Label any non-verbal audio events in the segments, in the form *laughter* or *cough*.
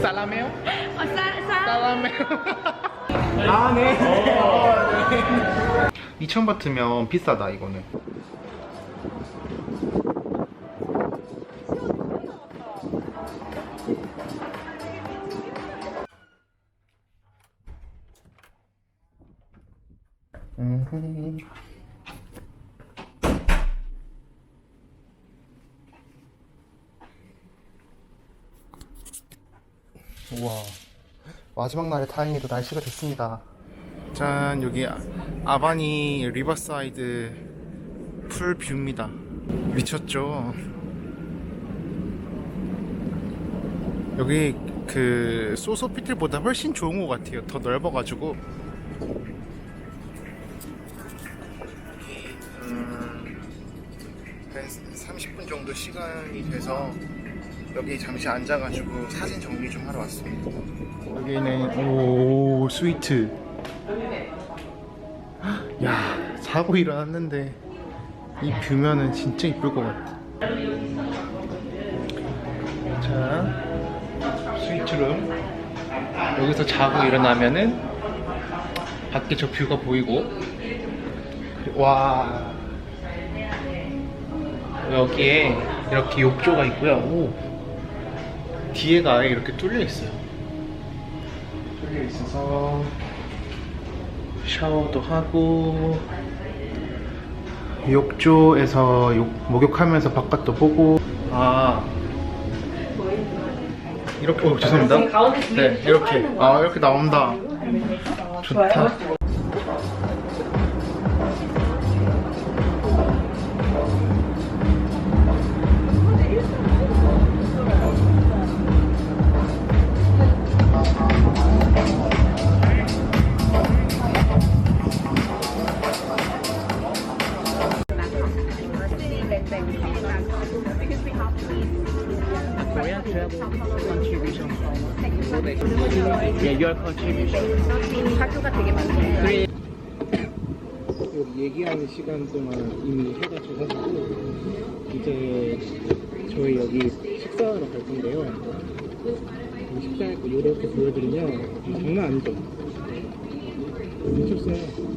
살라메오? 어, 쌀, 쌀. 살라메오. 아, 네. 어, 네. 2,000바트면 비싸다, 이거는. 음. 우와. 마지막 날에 다행히도 날씨가 좋습니다. 짠 여기 아- 아바니 리버사이드 풀뷰입니다. 미쳤죠? 여기 그 소소피틀보다 훨씬 좋은 것 같아요. 더 넓어가지고. 음, 한 30분 정도 시간이 돼서 여기 잠시 앉아가지고 사진 정리 좀 하러 왔습니다. 여기는 오 스위트. 야 자고 일어났는데 이 뷰면은 진짜 이쁠 것 같아. 자 스위트룸 여기서 자고 일어나면은 밖에 저 뷰가 보이고 와 여기에 이렇게 욕조가 있고요. 오. 뒤에가 아예 이렇게 뚫려 있어요. 뚫려 있어서 샤워도 하고 욕조에서 욕, 목욕하면서 바깥도 보고 아 이렇게 어 죄송합니다. 네 이렇게 아 이렇게 나온다. 좋다. Contribution. 학교가 되게 많네. 여기 얘기하는 시간 동안 이미 해가 져가지고 이제 저희 여기 식사하러 갈 건데요. 이 식사할 거 이렇게 보여드리면 장난 아니죠? 미쳤어요.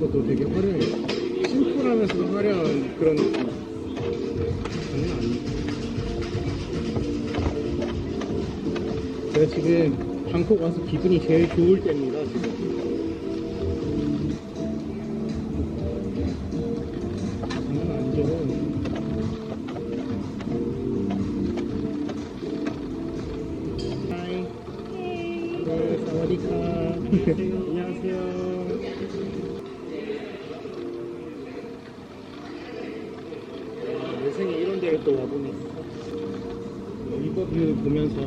심플하면서도 되게 화려해요. 심플하면서도 화려한 그런. 장난 아니에요. 제가 지금 방콕 와서 기분이 제일 좋을 때입니다, 지금. 장난 아니죠. 하이. 네, 사와디카. *laughs* 안녕하세요. 내 생에 이런 데를 또 와보니 리버뷰 보면서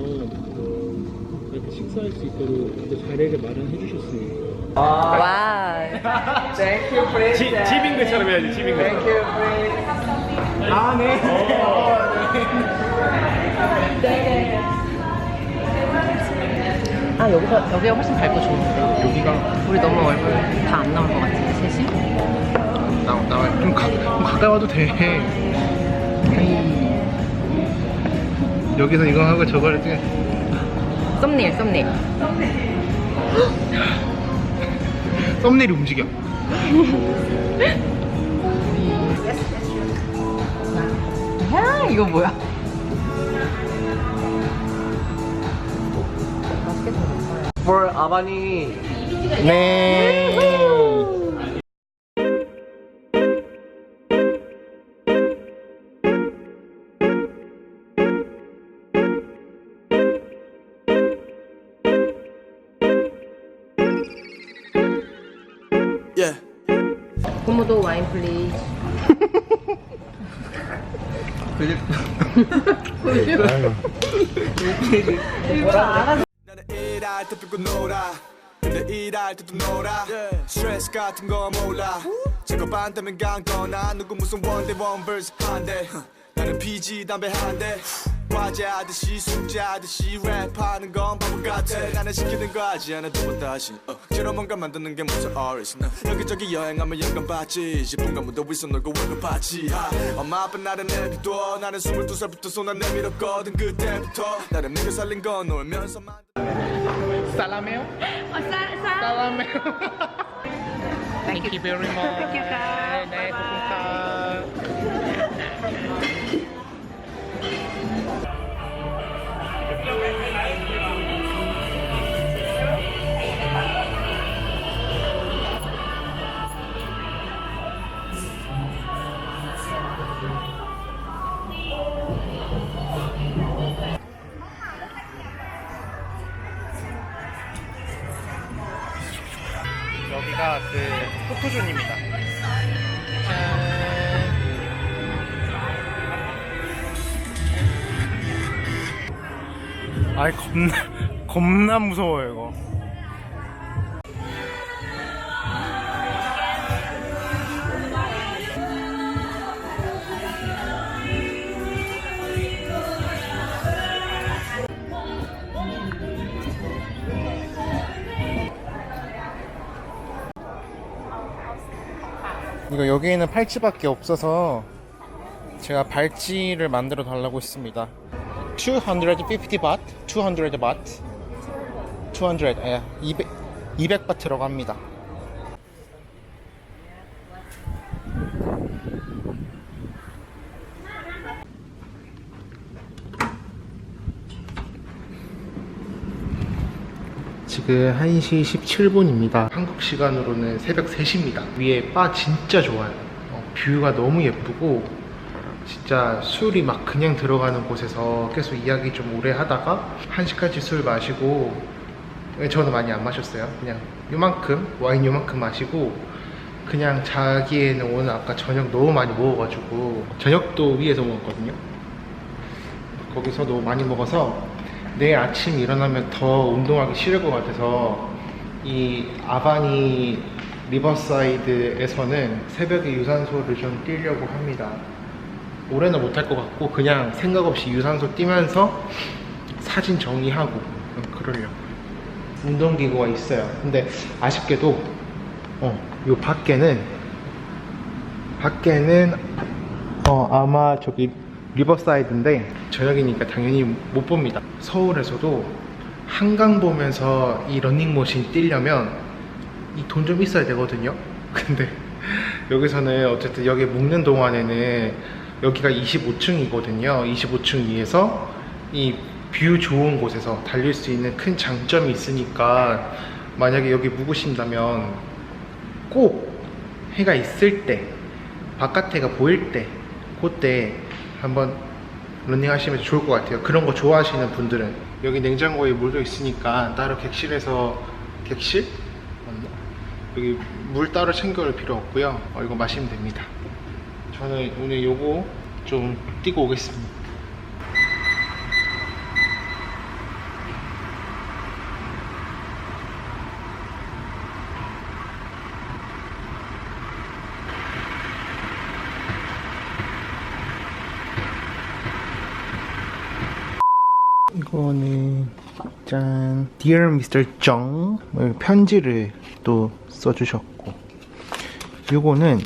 이렇게 식사할 수 있도록 또 자리를 마련해 주셨습니다. 와. 지빙대처럼 해야지, 지빙대. 아, 네. 아, 여기서, 여기가 훨씬 밝고 좋은데. 여기가 우리 너무 얼굴 다 안 나올 것 같은데, 셋이? 나, 나, 좀, 가, 좀 가까이 와도 돼. 여기서 이거 하고 저거를 찍 썸네일, 썸네일. 썸네일이 움직여. 야, 이거 뭐야? For 아바니. 네. 고모도 와인 플리즈. 나는 일할 때 삐고 놀아 근데 일할 때도 놀아 스트레스 같은 거 몰라 저거 반대면 강거나 누구 무슨 원대 원벌스 한대 나는 피지 담배 한대 과제하듯이 숙제하듯이 랩하는 건 바보 같아 나는 시키는 거 하지 않아도 뭐 다시 억지로 뭔가 만드는 게 무슨 어리스 여기저기 여행하면 영감 받지 10분간 무더 위서 놀고 월급 받지 하. 엄마 아빠 나를 내비둬 나는 22살부터 손안 내밀었거든 그때부터 나를 먹여 살린 건 놀면서 살라메요? 어. 살라메요. Thank you very much. Thank you, ka. 네, Bye-bye. 여기가 그 포토존입니다. 아이 겁나 겁나 무서워요 이거. 이거 여기에는 팔찌밖에 없어서 제가 발찌를 만들어 달라고 했습니다. 250 바트, 200 바트, 200, 예, 200, 200 바트라고 합니다. 지금 1시 17분입니다. 한국 시간으로는 새벽 3시입니다. 위에 바 진짜 좋아요. 어, 뷰가 너무 예쁘고 진짜 술이 막 그냥 들어가는 곳에서 계속 이야기 좀 오래 하다가 1시까지 술 마시고 저는 많이 안 마셨어요. 그냥 요만큼 와인 요만큼 마시고 그냥 자기에는 오늘 아까 저녁 너무 많이 먹어가지고 저녁도 위에서 먹었거든요. 거기서 너무 많이 먹어서 내일 아침 일어나면 더 운동하기 싫을 것 같아서 이 아바니 리버사이드에서는 새벽에 유산소를 좀 뛰려고 합니다. 올해는 못할 것 같고 그냥 생각 없이 유산소 뛰면서 사진 정리하고 음, 그러려고 운동기구가 있어요. 근데 아쉽게도 어, 요 밖에는 밖에는 어, 아마 저기 리버사이드인데 저녁이니까 당연히 못 봅니다. 서울에서도 한강 보면서 이 러닝머신 뛰려면 이 돈 좀 있어야 되거든요. *laughs* 근데 여기서는 어쨌든 여기 묵는 동안에는 여기가 25층이거든요. 25층 위에서 이 뷰 좋은 곳에서 달릴 수 있는 큰 장점이 있으니까 만약에 여기 묵으신다면 꼭 해가 있을 때 바깥해가 보일 때 그때 한번 런닝 하시면 좋을 것 같아요. 그런 거 좋아하시는 분들은. 여기 냉장고에 물도 있으니까 따로 객실에서 객실? 여기 물 따로 챙겨올 필요 없고요. 어, 이거 마시면 됩니다 저는 오늘 요거 좀 뛰고 오겠습니다 이거는 짠 Dear Mr. Jung 뭐 편지를 또 써주셨고 요거는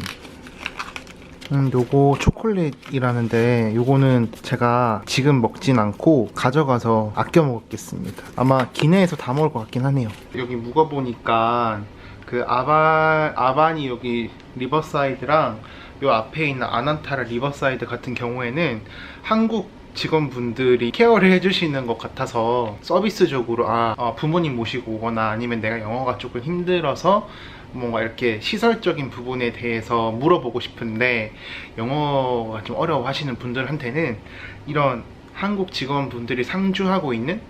음 요거 초콜릿이라는데 요거는 제가 지금 먹진 않고 가져가서 아껴 먹겠습니다. 아마 기내에서 다 먹을 것 같긴 하네요. 여기 묵어보니까 그 아바, 아바니 여기 리버사이드랑 요 앞에 있는 아난타라 리버사이드 같은 경우에는 한국 직원분들이 케어를 해주시는 것 같아서 서비스적으로 아 어, 부모님 모시고 오거나 아니면 내가 영어가 조금 힘들어서 뭔가 이렇게 시설적인 부분에 대해서 물어보고 싶은데 영어가 좀 어려워하시는 분들한테는 이런 한국 직원분들이 상주하고 있는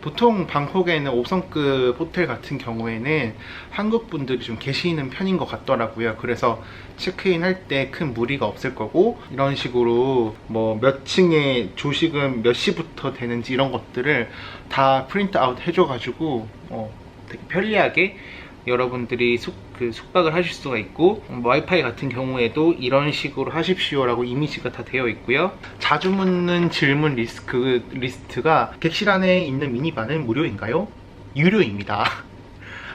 보통 방콕에는 5성급 호텔 같은 경우에는 한국 분들이 좀 계시는 편인 것 같더라고요. 그래서 체크인 할 때 큰 무리가 없을 거고 이런 식으로 뭐 몇 층에 조식은 몇 시부터 되는지 이런 것들을 다 프린트 아웃 해줘가지고 어, 되게 편리하게 여러분들이 숙, 그 숙박을 하실 수가 있고 뭐 와이파이 같은 경우에도 이런 식으로 하십시오라고 이미지가 다 되어 있고요. 자주 묻는 질문 리스트, 그 리스트가 객실 안에 있는 미니바는 무료인가요? 유료입니다. *laughs*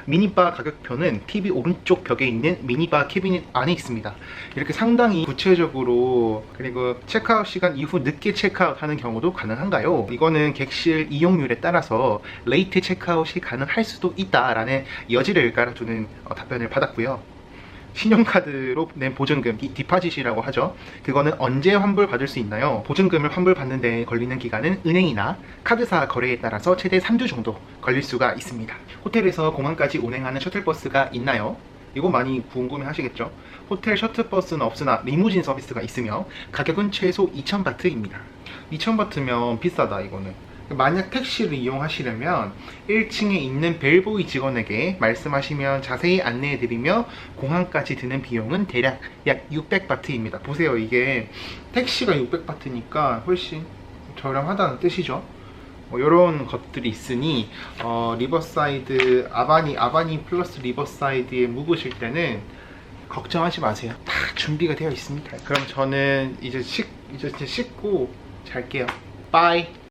미니바 가격표는 TV 오른쪽 벽에 있는 미니바 캐비닛 안에 있습니다. 이렇게 상당히 구체적으로 그리고 체크아웃 시간 이후 늦게 체크아웃 하는 경우도 가능한가요? 이거는 객실 이용률에 따라서 레이트 체크아웃이 가능할 수도 있다라는 여지를 깔아주는 어, 답변을 받았고요. 신용카드로 낸 보증금, 이 디파짓이라고 하죠. 그거는 언제 환불 받을 수 있나요? 보증금을 환불 받는 데 걸리는 기간은 은행이나 카드사 거래에 따라서 최대 3주 정도 걸릴 수가 있습니다. 호텔에서 공항까지 운행하는 셔틀버스가 있나요? 이거 많이 궁금해 하시겠죠? 호텔 셔틀버스는 없으나 리무진 서비스가 있으며 가격은 최소 2,000바트입니다. 2,000바트면 비싸다 이거는. 만약 택시를 이용하시려면 1층에 있는 벨보이 직원에게 말씀하시면 자세히 안내해드리며 공항까지 드는 비용은 대략 약 600바트입니다. 보세요 이게 택시가 600바트니까 훨씬 저렴하다는 뜻이죠. 뭐 이런 것들이 있으니 어, 리버사이드 아바니 아바니 플러스 리버사이드에 묵으실 때는 걱정하지 마세요. 다 준비가 되어 있습니다. 그럼 저는 이제 식 이제 씻고 잘게요. 바이.